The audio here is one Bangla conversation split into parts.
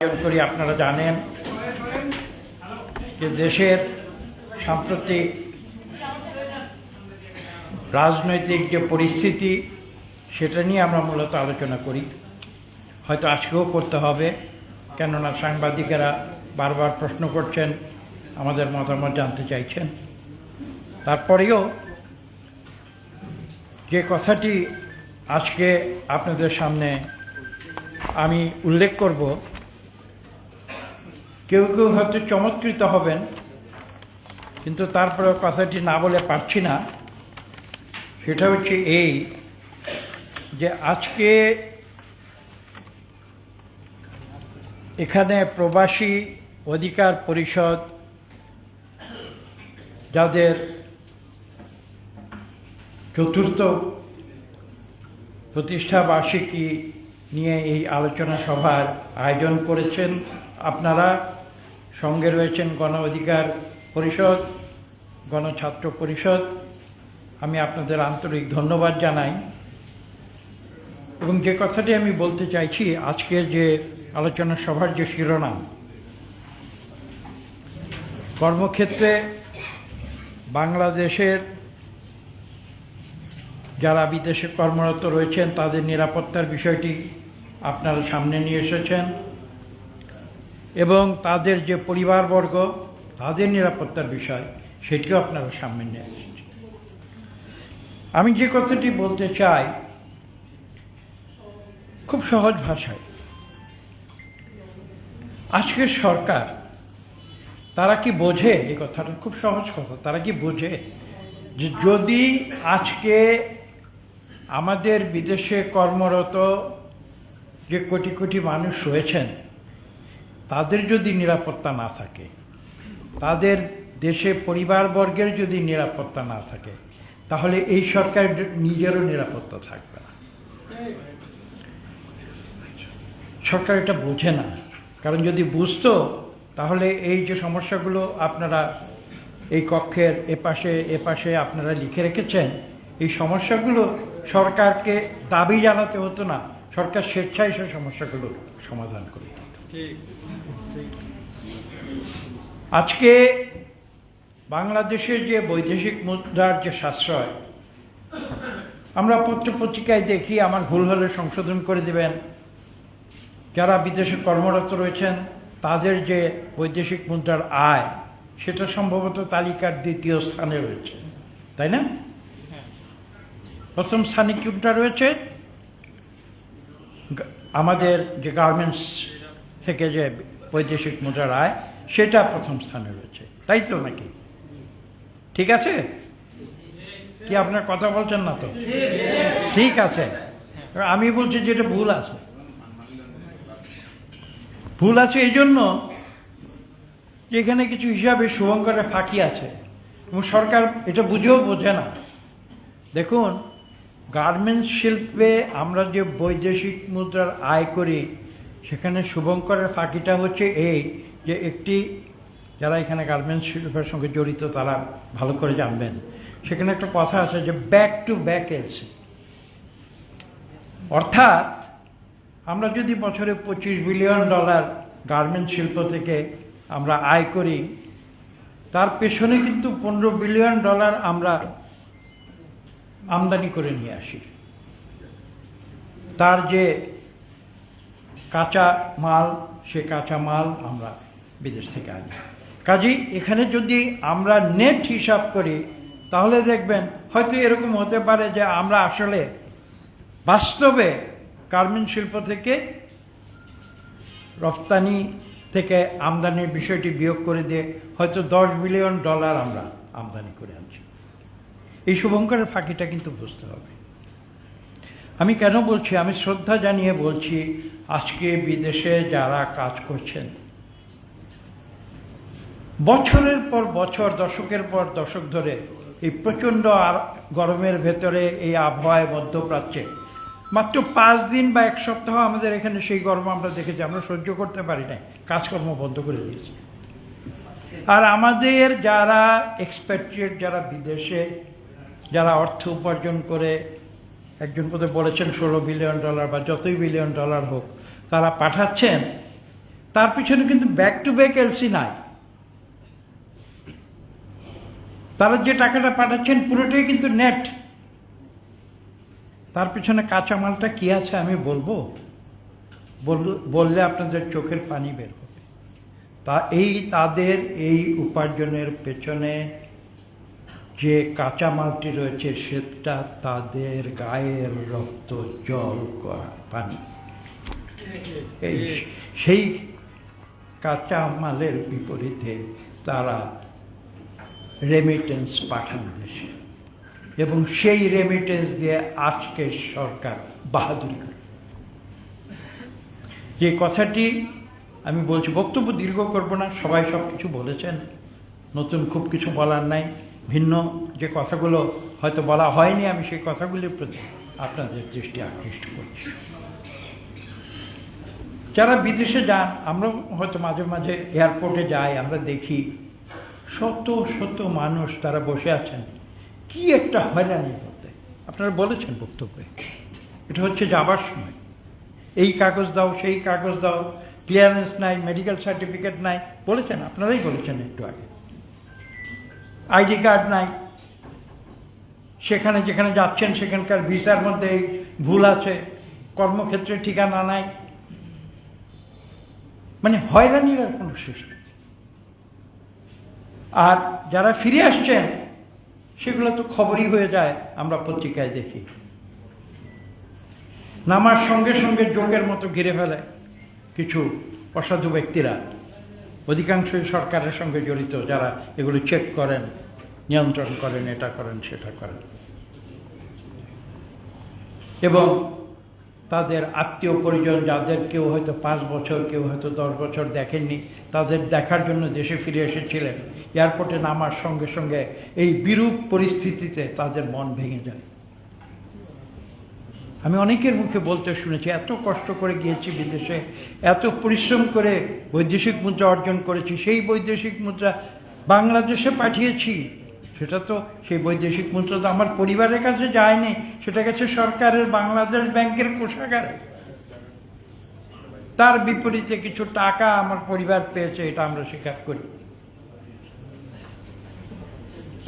করি, আপনারা জানেন যে দেশের সাম্প্রতিক রাজনৈতিক যে পরিস্থিতি, সেটা নিয়ে আমরা মূলত আলোচনা করি। হয়তো আজকেও করতে হবে, কেননা সাংবাদিকেরা বারবার প্রশ্ন করছেন, আমাদের মতামত জানতে চাইছেন। তারপরেও যে কথাটি আজকে আপনাদের সামনে আমি উল্লেখ করব কেউ কেউ হয়তো চমৎকৃত হবেন, কিন্তু তারপরে কথাটি না বলে পারছি না। সেটা হচ্ছে এই যে আজকে এখানে প্রবাসী অধিকার পরিষদ যাদের চতুর্থ প্রতিষ্ঠা বার্ষিকী নিয়ে এই আলোচনা সভার আয়োজন করেছেন আপনারা সঙ্গে রয়েছেন গণ অধিকার পরিষদ গণছাত্র পরিষদ। আমি আপনাদের আন্তরিক ধন্যবাদ জানাই। এবং যে কথাটি আমি বলতে চাইছি, আজকে যে আলোচনা সভার যে শিরোনাম, কর্মক্ষেত্রে বাংলাদেশের যারা বিদেশে কর্মরত রয়েছেন, তাদের নিরাপত্তার বিষয়টি আপনারা সামনে নিয়ে এসেছেন। এবং তাদের যে পরিবারবর্গ, তাদের নিরাপত্তার বিষয়, সেটিও আপনারা সামনে নিয়ে এসেছেন আমি যে কথাটি বলতে চাই, খুব সহজ ভাষায়। আজকের সরকার, তারা কি বোঝে? এই কথাটা খুব সহজ কথা। তারা কি বোঝে যে যদি আজকে আমাদের বিদেশে কর্মরত যে কোটি কোটি মানুষ রয়েছেন তাদের যদি নিরাপত্তা না থাকে, তাদের দেশে পরিবারবর্গের যদি নিরাপত্তা না থাকে, তাহলে এই সরকার নিজেরও নিরাপত্তা থাকবে না। সরকার এটা বোঝে না। কারণ যদি বুঝতো, তাহলে এই যে সমস্যাগুলো আপনারা এই কক্ষের এপাশে এপাশে আপনারা লিখে রেখেছেন, এই সমস্যাগুলো সরকারকে দাবি জানাতে হতো না। সরকার স্বেচ্ছায় সে সমস্যাগুলোর সমাধান করে আজকে বাংলাদেশের যে বৈদেশিক মুদ্রার যে সাশ্রয়, আমরা পত্রপত্রিকায় দেখি, আমার ভুল হলে সংশোধন করে দেবেন। যারা বিদেশে কর্মরত রয়েছেন, তাদের যে বৈদেশিক মুদ্রার আয়, সেটা সম্ভবত তালিকার দ্বিতীয় স্থানে রয়েছে। তাই না? প্রথম স্থানে কোনটা রয়েছে? আমাদের যে গার্মেন্টস থেকে যে বৈদেশিক মুদ্রার আয়, সেটা প্রথম স্থানে রয়েছে। তাই তো নাকি? ঠিক আছে? কি আপনার কথা বলছেন না তো? ঠিক আছে। আমি বলছি যে এটা ভুল আছে। ভুল আছে এই জন্য যে এখানে কিছু হিসাবে শুভঙ্করের ফাঁকি আছে। এবং সরকার এটা বুঝেও বোঝে না। দেখুন, গার্মেন্টস শিল্পে আমরা যে বৈদেশিক মুদ্রার আয় করি সেখানে শুভঙ্করের ফাঁকিটা হচ্ছে এই যে একটি, যারা এখানে গার্মেন্টস শিল্পের সঙ্গে জড়িত, তারা ভালো করে জানবেন। সেখানে একটা কথা আছে যে ব্যাক টু ব্যাক এলসি। অর্থাৎ আমরা যদি বছরে পঁচিশ বিলিয়ন ডলার গার্মেন্ট শিল্প থেকে আমরা আয় করি, তার পেছনে কিন্তু পনেরো বিলিয়ন ডলার আমরা আমদানি করে নিয়ে আসি। তার যে কাঁচা মাল, সে কাঁচা মাল আমরা বিদেশ থেকে আনি। কাজেই এখানে যদি আমরা নেট হিসাব করি, তাহলে দেখবেন হয়তো এরকম হতে পারে যে আমরা আসলে বাস্তবে গার্মেন্ট শিল্প থেকে রফতানি থেকে আমদানির বিষয়টি বিয়োগ করে দিয়ে হয়তো দশ বিলিয়ন ডলার আমরা আমদানি করে আনছি। এই শুভঙ্করের ফাঁকিটা কিন্তু বুঝতে হবে। আমি কেন বলছি? আমি শ্রদ্ধা জানিয়ে বলছি, আজকে বিদেশে যারা কাজ করছেন, বছরের পর বছর, দশকের পর দশক ধরে এই প্রচণ্ড আর গরমের ভেতরে এই আবহাওয়ায় মধ্যপ্রাচ্যে, মাত্র পাঁচ দিন বা এক সপ্তাহ আমাদের এখানে সেই গরম আমরা দেখেছি। আমরা সহ্য করতে পারি না কাজকর্ম বন্ধ করে দিয়েছি। আর আমাদের যারা এক্সপ্যাট্রিয়েট যারা বিদেশে, যারা অর্থ উপার্জন করে একজন বোধহয় বলেছেন ষোলো বিলিয়ন ডলার বা যতই বিলিয়ন ডলার হোক তারা পাঠাচ্ছেন, তার পিছনে কিন্তু ব্যাক টু ব্যাক এলসি নাই। তারা যে টাকাটা পাঠাচ্ছেন পুরোটাই কিন্তু নেট তার পিছনে কাঁচামালটা কি আছে আমি বলব? বললে আপনাদের চোখের পানি বের হবে। তা এই তাদের এই উপার্জনের পেছনে যে কাঁচামালটি রয়েছে, সেটা তাদের গায়ের রক্ত, জল, করা পানি। এই সেই কাঁচা মালের বিপরীতে তারা রেমিটেন্স পাঠান দেশে এবং সেই রেমিটেন্স দিয়ে আজকে সরকার বাহাদুরি করে। যে কথাটি আমি বলছি, বক্তব্য দীর্ঘ করব না, সবাই সব কিছু বলেছেন, নতুন খুব কিছু বলার নাই। ভিন্ন যে কথাগুলো হয়তো বলা হয়নি, আমি সেই কথাগুলির প্রতি আপনাদের দৃষ্টি আকৃষ্ট করছি। যারা বিদেশে যান আমরা হয়তো মাঝে মাঝে এয়ারপোর্টে যাই, আমরা দেখি শত শত মানুষ তারা বসে আছেন। কি একটা হয়রানি করতে আপনারা বলেছেন বক্তব্যে। এটা হচ্ছে যাবার সময়। এই কাগজ দাও, সেই কাগজ দাও ক্লিয়ারেন্স নাই মেডিকেল সার্টিফিকেট নাই। বলেছেন, আপনারাই বলেছেন একটু আগে। আইডি কার্ড নাই। সেখানে যেখানে যাচ্ছেন, সেখানকার ভিসার মধ্যে ভুল আছে, কর্মক্ষেত্রে ঠিকানা নাই। মানে হয়রানির আর কোনো শেষ নেই। আর যারা ফিরে আসছেন, সেগুলো তো খবরই হয়ে যায়, আমরা পত্রিকায় দেখি। নামার সঙ্গে সঙ্গে যোগের মতো ঘিরে ফেলে কিছু অসাধু ব্যক্তিরা। অধিকাংশই সরকারের সঙ্গে জড়িত, যারা এগুলো চেক করেন, নিয়ন্ত্রণ করেন, এটা করেন, সেটা করেন। এবং তাদের আত্মীয় পরিজন যাদের কেউ হয়তো পাঁচ বছর, কেউ হয়তো দশ বছর দেখেননি, তাদের দেখার জন্য দেশে ফিরে এসেছিলেন। এয়ারপোর্টে নামার সঙ্গে সঙ্গে এই বিরূপ পরিস্থিতিতে তাদের মন ভেঙে যায়। আমি অনেকের মুখে বলতে শুনেছি, এত কষ্ট করে গিয়েছি বিদেশে, এত পরিশ্রম করে বৈদেশিক মুদ্রা অর্জন করেছি, সেই বৈদেশিক মুদ্রা বাংলাদেশে পাঠিয়েছি। সেটা তো সেই বৈদেশিক মুদ্রা তো আমার পরিবারের কাছে যায়নি, সেটা গেছে সরকারের বাংলাদেশ ব্যাংকের কোষাগারে। তার বিপরীতে কিছু টাকা আমার পরিবার পেয়েছে, এটা আমরা স্বীকার করি।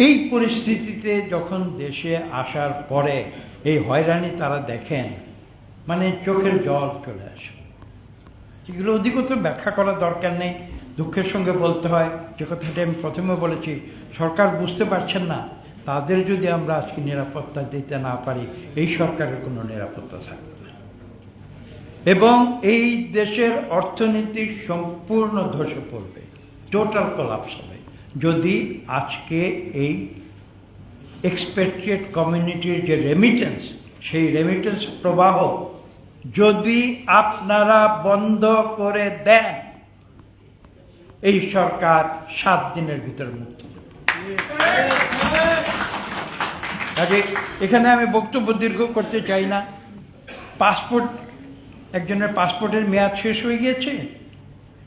এই পরিস্থিতিতে যখন দেশে আসার পরে এই হয়রানি তারা দেখেন মানে চোখের জল চলে আসে। এগুলো অধিকতর ব্যাখ্যা করার দরকার নেই, দুঃখের সঙ্গে বলতে হয়। যে কথাটা আমি প্রথমে বলেছি, সরকার বুঝতে পারছেন না, তাদের যদি আমরা আজকে নিরাপত্তা দিতে না পারি, এই সরকারের কোনো নিরাপত্তা থাকবে না। এবং এই দেশের অর্থনীতি সম্পূর্ণ ধসে পড়বে টোটাল কলাপস হবে। যদি আজকে এই এক্সপেক্টেড কমিউনিটির যে রেমিটেন্স সেই রেমিটেন্স প্রবাহ যদি আপনারা বন্ধ করে দেন, এই সরকার সাত দিনের ভিতরে মুক্ত। কাজে এখানে আমি বক্তব্য দীর্ঘ করতে চাই না পাসপোর্ট, একজনের পাসপোর্টের মেয়াদ শেষ হয়ে গিয়েছে,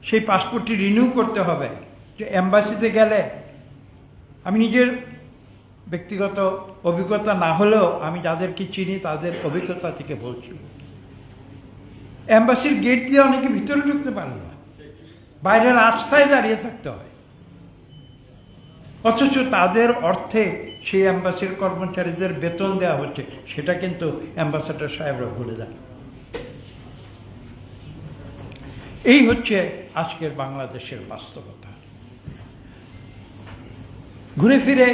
সেই পাসপোর্টটি রিনিউ করতে হবে যে এম্বাসিতে গেলে, আমি নিজের ব্যক্তিগত অভিজ্ঞতা না হলেও আমি যাদেরকে চিনি, তাদের অভিজ্ঞতা থেকে বলছি। এম্বাসির গেট দিয়ে অনেকে ভিতরে ঢুকতে পারে না। বাইরের আস্থায় দাঁড়িয়ে থাকতে হয়। অথচ তাদের অর্থে সেই অ্যাম্বাসির কর্মচারীদের বেতন দেওয়া হচ্ছে, সেটা কিন্তু অ্যাম্বাসাডার সাহেবরা ভুলে যান। এই হচ্ছে আজকের বাংলাদেশের বাস্তবতা। ঘুরে ফিরে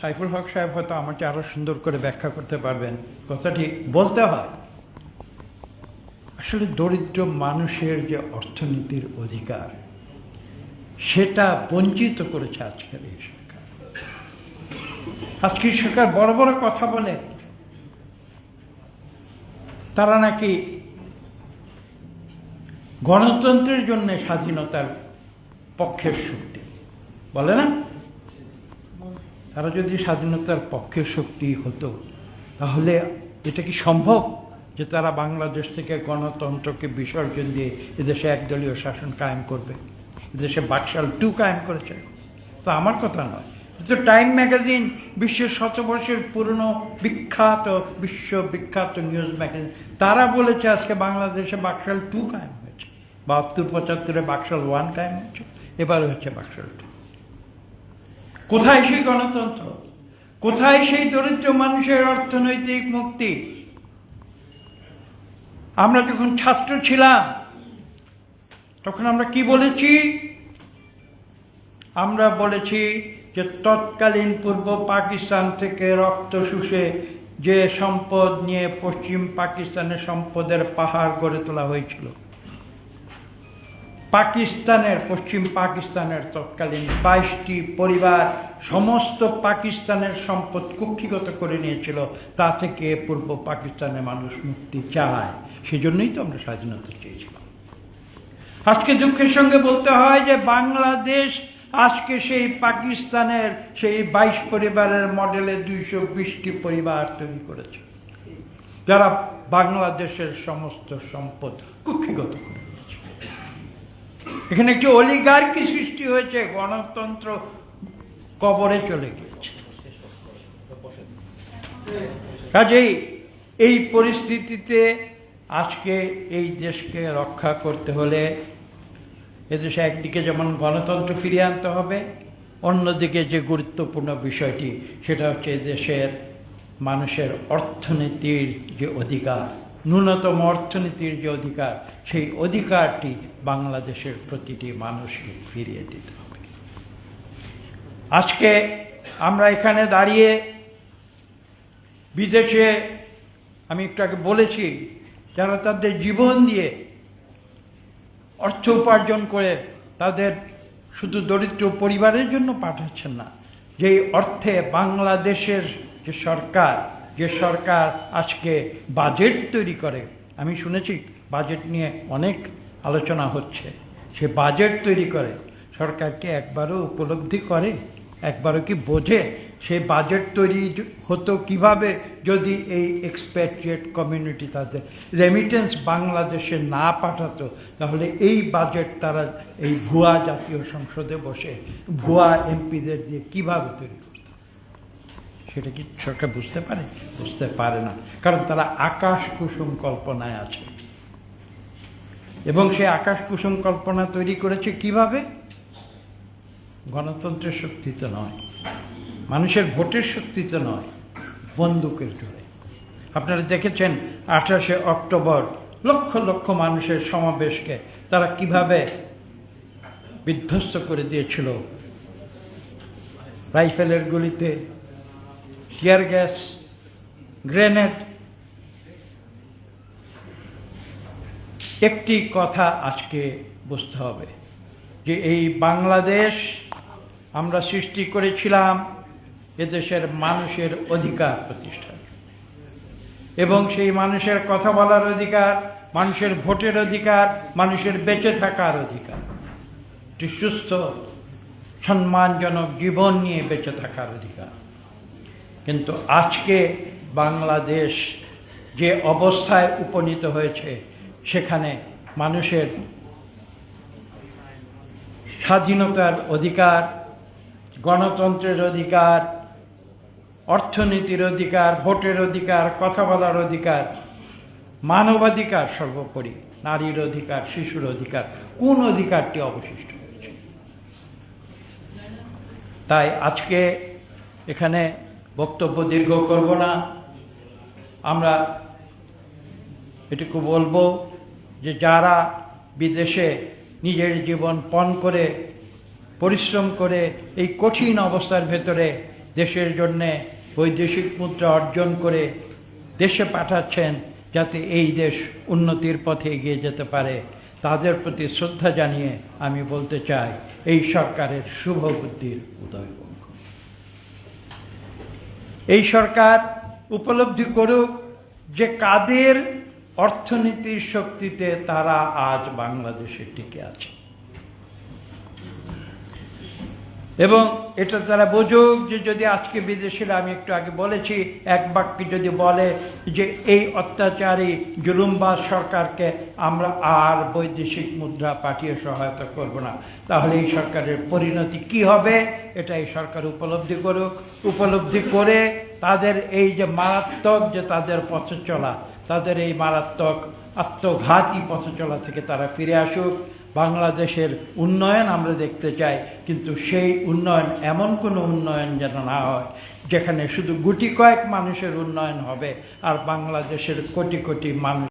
সাইফুল হক সাহেব হয়তো আমাকে আরও সুন্দর করে ব্যাখ্যা করতে পারবেন। কথাটি বলতে হয়। আসলে দরিদ্র মানুষের যে অর্থনীতির অধিকার, সেটা বঞ্চিত করেছে আজকের এই সরকার। আজকের সরকার বড় বড় কথা বলে, তারা নাকি গণতন্ত্রের জন্য স্বাধীনতার পক্ষের শক্তি। বলে না? তারা যদি স্বাধীনতার পক্ষে শক্তি হতো, তাহলে এটা কি সম্ভব যে তারা বাংলাদেশ থেকে গণতন্ত্রকে বিসর্জন দিয়ে এদেশে একদলীয় শাসন কায়েম করবে? এদেশে বাকশাল টু কায়েম করেছে। তো আমার কথা নয়। তো টাইম ম্যাগাজিন বিশ্বের শতবর্ষের পুরনো বিখ্যাত বিশ্ব বিখ্যাত নিউজ ম্যাগাজিন, তারা বলেছে আজকে বাংলাদেশে বাকশাল টু কায়েম হয়েছে। বাহাত্তর, পঁচাত্তরে বাক্সাল ওয়ান কায়েম হয়েছে। এবার হচ্ছে বাক্সাল টু। কোথায় সেই গণতন্ত্র? কোথায় সেই দরিদ্র মানুষের অর্থনৈতিক মুক্তি? আমরা যখন ছাত্র ছিলাম, তখন আমরা কি বলেছি? আমরা বলেছি যে তৎকালীন পূর্ব পাকিস্তান থেকে রক্ত শুষে যে সম্পদ নিয়ে পশ্চিম পাকিস্তানের সম্পদের পাহাড় গড়ে তোলা হয়েছিল। পাকিস্তানের, পশ্চিম পাকিস্তানের তৎকালীন বাইশটি পরিবার সমস্ত পাকিস্তানের সম্পদ কুক্ষিগত করে নিয়েছিল। তা থেকে পূর্ব পাকিস্তানের মানুষ মুক্তি চায়। সেজন্যই তো আমরা স্বাধীনতা চেয়েছিলাম। আজকে দুঃখের সঙ্গে বলতে হয় যে বাংলাদেশ আজকে সেই পাকিস্তানের সেই বাইশ পরিবারের মডেলে দুইশো বিশটি পরিবার তৈরি করেছে। যারা বাংলাদেশের সমস্ত সম্পদ কুক্ষিগত করে এখানে একটি অলিগার্কি সৃষ্টি হয়েছে, গণতন্ত্র কবরে চলে গিয়েছে। কাজেই এই পরিস্থিতিতে আজকে এই দেশকে রক্ষা করতে হলে এদেশে একদিকে যেমন গণতন্ত্র ফিরিয়ে আনতে হবে, অন্যদিকে যে গুরুত্বপূর্ণ বিষয়টি, সেটা হচ্ছে দেশের মানুষের অর্থনীতির যে অধিকার। ন্যূনতম অর্থনীতির যে অধিকার, সেই অধিকারটি বাংলাদেশের প্রতিটি মানুষকে ফিরিয়ে দিতে হবে। আজকে আমরা এখানে দাঁড়িয়ে বিদেশে, আমি একটু আগে বলেছি, যারা তাদের জীবন দিয়ে অর্থ উপার্জন করে তাদের শুধু দরিদ্র পরিবারের জন্য পাঠাচ্ছেন না, যেই অর্থে বাংলাদেশের যে সরকার যে সরকার আজকে বাজেট তৈরি করে, আমি শুনেছি বাজেট নিয়ে অনেক আলোচনা হচ্ছে। সে বাজেট তৈরি করে, সরকারকে একবারও উপলব্ধি করে, একবারও কি বোঝে সে বাজেট তৈরি হতো কীভাবে যদি এই এক্সপ্যাট্রিয়েট কমিউনিটি তাদের রেমিটেন্স বাংলাদেশে না পাঠাতো, তাহলে এই বাজেট তারা এই ভুয়া জাতীয় সংসদে বসে, ভুয়া এমপিদের দিয়ে কীভাবে তৈরি সেটা কি সরকার বুঝতে পারে? বুঝতে পারে না। কারণ তারা আকাশ কুসুম কল্পনায় আছে। এবং সেই আকাশ কুসুম কল্পনা তৈরি করেছে কীভাবে? গণতন্ত্রের শক্তিতে নয়। মানুষের ভোটের শক্তিতে নয়। বন্দুকের জোরে। আপনারা দেখেছেন আঠাশে অক্টোবর লক্ষ লক্ষ মানুষের সমাবেশকে তারা কীভাবে বিধ্বস্ত করে দিয়েছিল? রাইফেলের গুলিতে টিয়ার গ্যাস গ্রেনেড একটি কথা আজকে বুঝতে হবে যে এই বাংলাদেশ আমরা সৃষ্টি করেছিলাম এদেশের মানুষের অধিকার প্রতিষ্ঠা এবং সেই মানুষের কথা বলার অধিকার, মানুষের ভোটের অধিকার, মানুষের বেঁচে থাকার অধিকার, একটি সুস্থ, সম্মানজনক জীবন নিয়ে বেঁচে থাকার অধিকার। কিন্তু আজকে বাংলাদেশ যে অবস্থায় উপনীত হয়েছে, সেখানে মানুষের স্বাধীনতার অধিকার, গণতন্ত্রের অধিকার, অর্থনীতির অধিকার, ভোটের অধিকার, কথা বলার অধিকার, মানবাধিকার সর্বোপরি, নারীর অধিকার, শিশুর অধিকার, কোন অধিকারটি অবশিষ্ট হয়েছে তাই আজকে এখানে বক্তব্য দীর্ঘ করব না আমরা এটুকু বলব যে যারা বিদেশে নিজের জীবন পণ করে, পরিশ্রম করে এই কঠিন অবস্থার ভেতরে দেশের জন্যে বৈদেশিক মুদ্রা অর্জন করে দেশে পাঠাচ্ছেন যাতে এই দেশ উন্নতির পথে এগিয়ে যেতে পারে, তাদের প্রতি শ্রদ্ধা জানিয়ে আমি বলতে চাই, এই সরকারের শুভ বুদ্ধির উদয়। এই সরকার উপলব্ধি করুক যে কাদের অর্থনীতির শক্তিতে তারা আজ বাংলাদেশে টিকে আছে। এবং এটা তারা বুঝুক যে যদি আজকে বিদেশিরা, আমি একটু আগে বলেছি, এক বাক্যে যদি বলে যে এই অত্যাচারী জুলুমবাজ সরকারকে আমরা আর বৈদেশিক মুদ্রা পাঠিয়ে সহায়তা করব না। তাহলে এই সরকারের পরিণতি কি হবে? এটা এই সরকার উপলব্ধি করুক। উপলব্ধি করে তাদের এই যে মারাত্মক যে তাদের পথে চলা তাদের এই মারাত্মক আত্মঘাতী পথ চলা থেকে তারা ফিরে আসুক। বাংলাদেশের উন্নয়ন আমরা দেখতে চাই, কিন্তু সেই উন্নয়ন এমন কোনো উন্নয়ন যেন না হয়, যেখানে শুধু গুটি কয়েক মানুষের উন্নয়ন হবে আর বাংলাদেশের কোটি কোটি মানুষ